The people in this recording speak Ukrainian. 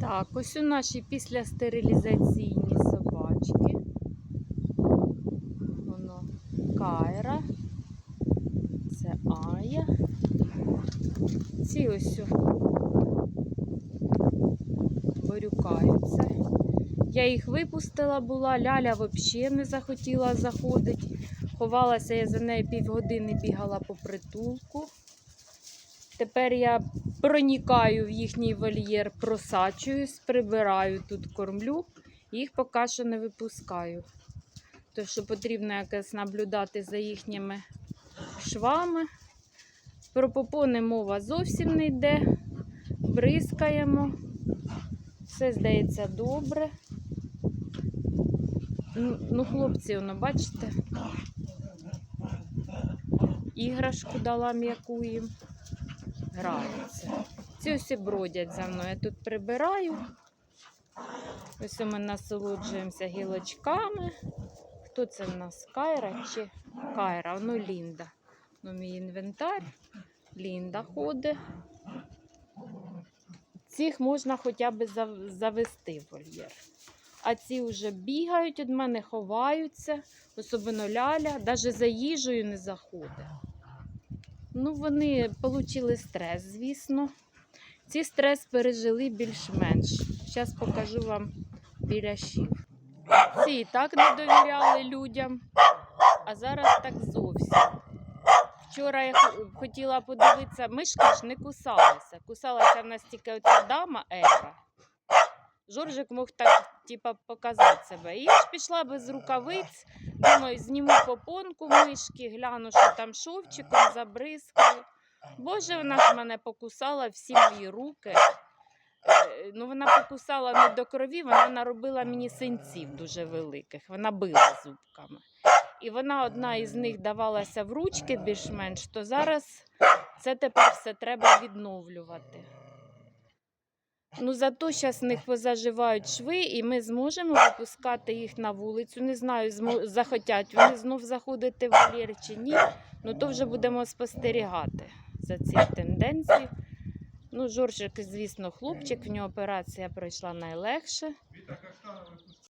Так, ось у наші післястерилізаційні собачки. Воно Кайра. Це Ая. Ці ось борюкаються. Я їх випустила була, Ляля взагалі не захотіла заходити. Ховалася я за нею півгодини, бігала по притулку. Тепер я проникаю в їхній вольєр, просачуюсь, прибираю тут кормлю, їх поки що не випускаю. Тому що потрібно якось наблюдати за їхніми швами. Про попони мова зовсім не йде. Бризкаємо. Все здається добре. Ну, ну хлопці, воно, бачите, іграшку дала м'яку їм граються. Ці ось бродять за мною. Я тут прибираю. Ось ми насолоджуємося гілочками. Хто це в нас? Кайра чи Кайра? Воно Лінда. Ну, мій інвентар. Лінда ходить. Цих можна хоча б завести в вольєр. А ці вже бігають від мене, ховаються, особливо ляля, навіть за їжею не заходить. Ну, вони отримали стрес, звісно. Ці стрес пережили більш-менш. Зараз покажу вам біляшів. Ці і так не довіряли людям, а зараз так зовсім. Вчора я хо- хотіла подивитися, мишка ж не кусалася. Кусалася в нас тільки оця дама Ева. Жоржик мог так, типа, показати себе. І я ж пішла без рукавиць. Думаю, зніму попонку мишки, гляну, що там шовчиком забризкаю. Боже, вона ж мене покусала всі мої руки. Е, Ну, вона покусала не до крові, вона наробила мені синців дуже великих. Вона била зубками. І вона одна із них давалася в ручки більш-менш, то зараз це тепер все треба відновлювати. Ну, зато зараз в них позаживають шви, і ми зможемо випускати їх на вулицю. Не знаю, захотять вони знов заходити в вольєр чи ні. Ну то вже будемо спостерігати за ці тенденції. Ну, Жоржик, звісно, хлопчик, в нього операція пройшла найлегше.